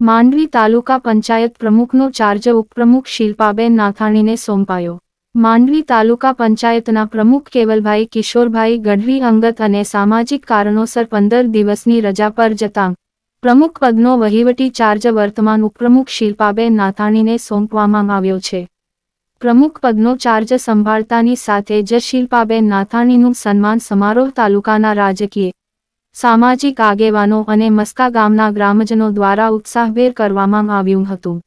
માંડવી તાલુકા પંચાયત પ્રમુખનો ચાર્જ ઉપપ્રમુખ શિલ્પાબેન નાથાણીને સોંપાયો. માંડવી તાલુકા પંચાયતના પ્રમુખ કેવલભાઈ કિશોરભાઈ ગઢવી અંગત અને સામાજિક કારણોસર પંદર દિવસની રજા પર જતાં પ્રમુખ પદનો વહીવટી ચાર્જ વર્તમાન ઉપપ્રમુખ શિલ્પાબેન નાથાણીને સોંપવામાં આવ્યો છે. પ્રમુખ પદનો ચાર્જ સંભાળતાની સાથે જ શિલ્પાબેન નાથાણીનું સન્માન સમારોહ તાલુકાના રાજકીય સામાજિક આગેવાનો અને મસ્કા ગામના ગ્રામજનો દ્વારા ઉત્સાહભેર કરવામાં આવ્યું હતું.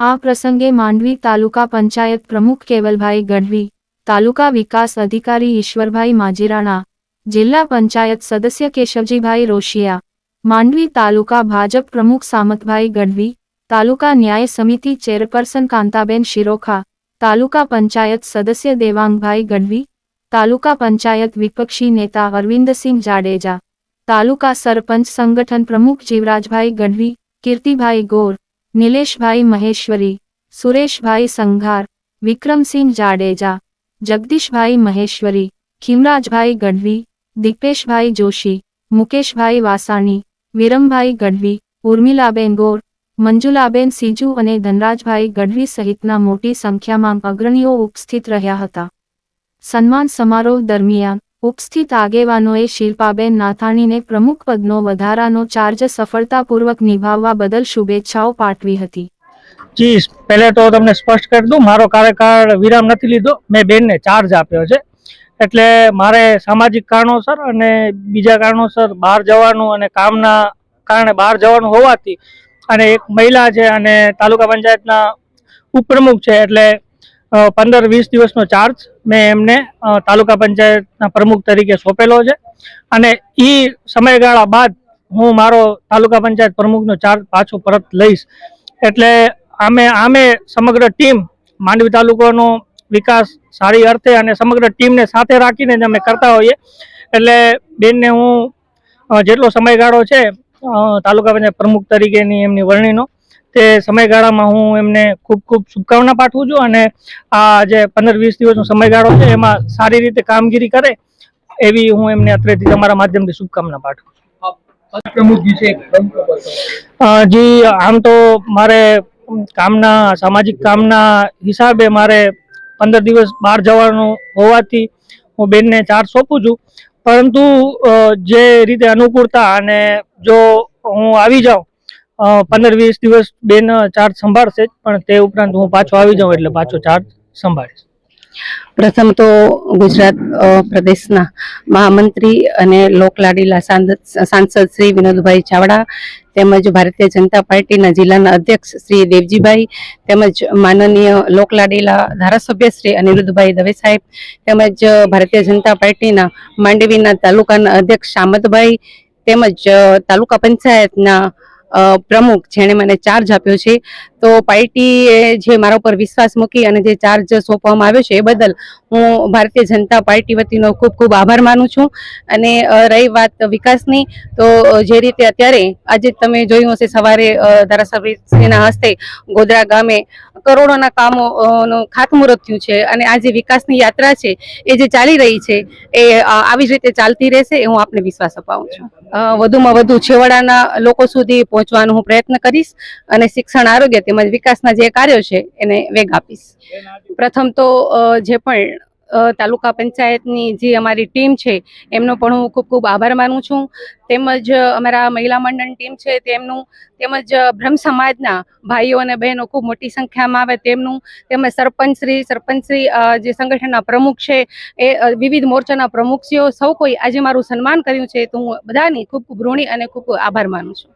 આ પ્રસંગે માંડવી તાલુકા પંચાયત પ્રમુખ કેવલભાઈ ગઢવી, તાલુકા વિકાસ અધિકારી ઈશ્વરભાઈ માજીરાણા, જિલ્લા પંચાયત સદસ્ય કેશવજીભાઈ રોશિયા, માંડવી તાલુકા ભાજપ પ્રમુખ સામતભાઈ ગઢવી, તાલુકા ન્યાય સમિતિ ચેરપર્સન કાંતાબેન શિરોખા, તાલુકા પંચાયત સદસ્ય દેવાંગભાઈ ગઢવી, તાલુકા પંચાયત વિપક્ષી નેતા અરવિંદસિંહ જાડેજા તાલુકા સરપંચ સંગઠન પ્રમુખ જીવરાજભાઈ ગઢવી, કીર્તિભાઈ ગોર, નિલેશભાઈ મહેશ્વરી, સુરેશભાઈ સંઘાર, વિક્રમસિંહ જાડેજા, જગદીશભાઈ મહેશ્વરી, ખીમરાજભાઈ ગઢવી, દીપેશભાઈ જોશી, મુકેશભાઈ વાસાણી, વિરમભાઈ ગઢવી, ઉર્મિલાબેન ગોર, મંજુલાબેન સીજુ અને ધનરાજભાઈ ગઢવી સહિતના મોટી સંખ્યામાં અગ્રણીઓ ઉપસ્થિત રહ્યા હતા. સન્માન સમારોહ દરમિયાન ઉપસ્થિત આગેવાનોએ શિલ્પાબેન નાથાણીને પ્રમુખ પદનો વધારાનો ચાર્જ સફળતાપૂર્વક નિભાવવા બદલ શુભેચ્છાઓ પાઠવી હતી. જી, પહેલે તો તમને સ્પષ્ટ કરી દઉં, મારો કાર્યકાળ વિરામ નથી લીધો, મેં બેનને ચાર્જ આપ્યો છે. એટલે મારે સામાજિક કારણોસર અને બીજા કારણોસર બહાર જવાનું અને કામના કારણે બહાર જવાનું હોવાથી અને એક મહિલા છે અને તાલુકા પંચાયતના ઉપપ્રમુખ છે, એટલે પંદર વીસ દિવસનો ચાર્જ મેં એમને તાલુકા પંચાયતના પ્રમુખ તરીકે સોંપેલો છે. અને એ સમયગાળા બાદ હું મારો તાલુકા પંચાયત પ્રમુખનો ચાર્જ પાછો પરત લઈશ. એટલે આમે આમે સમગ્ર ટીમ માંડવી તાલુકાનો વિકાસ સારી અર્થે અને સમગ્ર ટીમને સાથે રાખીને જ અમે કરતા હોઈએ. એટલે બેનને હું જેટલો સમયગાળો છે તાલુકા પંચાયત પ્રમુખ તરીકેની એમની વરણીનો તે સમયગાળામાં હું એમને ખૂબ ખૂબ શુભકામના પાઠવું છું અને આ જે પંદર વીસ દિવસનો સમયગાળો છે એમાં સારી રીતે કામગીરી કરે એવી હું એમને અત્રેથી તમારા માધ્યમથી શુભકામના પાઠવું છું. જી આમ તો મારે કામના સામાજિક કામના હિસાબે મારે પંદર દિવસ બહાર જવાનું હોવાથી હું બેનને ચાર્જ સોંપું છું. પરંતુ જે રીતે અનુકૂળતા અને જો હું આવી જાઉં પંદર વીસ દિવસ બેન ચાર્જ સંભાળશે જ, પણ તે ઉપરાંત હું પાછો આવી જાઉં એટલે પાછો ચાર્જ સંભાળીશ. પ્રથમ તો ગુજરાત પ્રદેશના મહામંત્રી અને લોકલાડીલા સાંસદ શ્રી વિનોદભાઈ ચાવડા તેમજ ભારતીય જનતા પાર્ટીના જિલ્લાના અધ્યક્ષ શ્રી દેવજીભાઈ તેમજ માનનીય લોકલાડીલા ધારાસભ્ય શ્રી અનિરુદ્ધભાઈ દવે સાહેબ તેમજ ભારતીય જનતા પાર્ટીના માંડવીના તાલુકાના અધ્યક્ષ શામતભાઈ તેમજ તાલુકા પંચાયતના પ્રમુખ જેણે મને ચાર્જ આપ્યો છે. તો પાર્ટીએ જે મારા ઉપર વિશ્વાસ મૂકી અને જે ચાર્જ સોંપવામાં આવ્યો છે એ બદલ હું ભારતીય જનતા પાર્ટી વતીનો ખૂબ ખૂબ આભાર માનું છું. અને રહી વાત વિકાસની, તો જે રીતે અત્યારે આજે તમે જોયું હશે સવારે ધારાસભ્યના હસ્તે ગોધરા ગામે કરોડોના કામો નું ખાતમુહૂર્ત થયું છે અને આ જે વિકાસની યાત્રા છે, એ જે ચાલી રહી છે, એ આવી જ રીતે ચાલતી રહેશે એ હું આપને વિશ્વાસ અપાવું છું. વધુમાં વધુ છેવાડાના લોકો સુધી પહોંચવાનો હું પ્રયત્ન કરીશ અને શિક્ષણ, આરોગ્ય તેમજ વિકાસના જે કાર્યો છે, એને વેગ આપીશ. પ્રથમ તો જે પણ તાલુકા પંચાયતની જે અમારી ટીમ છે, એમનો પણ હું ખૂબ ખૂબ આભાર માનું છું. તેમજ અમારા મહિલા મંડળ ટીમ છે, તેમનું, તેમજ બ્રહ્મ સમાજના ભાઈઓ અને બહેનો ખૂબ મોટી સંખ્યામાં આવે તેમનું, તેમજ સરપંચશ્રી સરપંચશ્રી જે સંગઠનના પ્રમુખ છે, એ વિવિધ મોરચાના પ્રમુખશ્રીઓ, સૌ કોઈ આજે મારું સન્માન કર્યું છે, તો હું બધાની ખૂબ ખૂબ ઋણી અને ખૂબ આભાર માનું છું.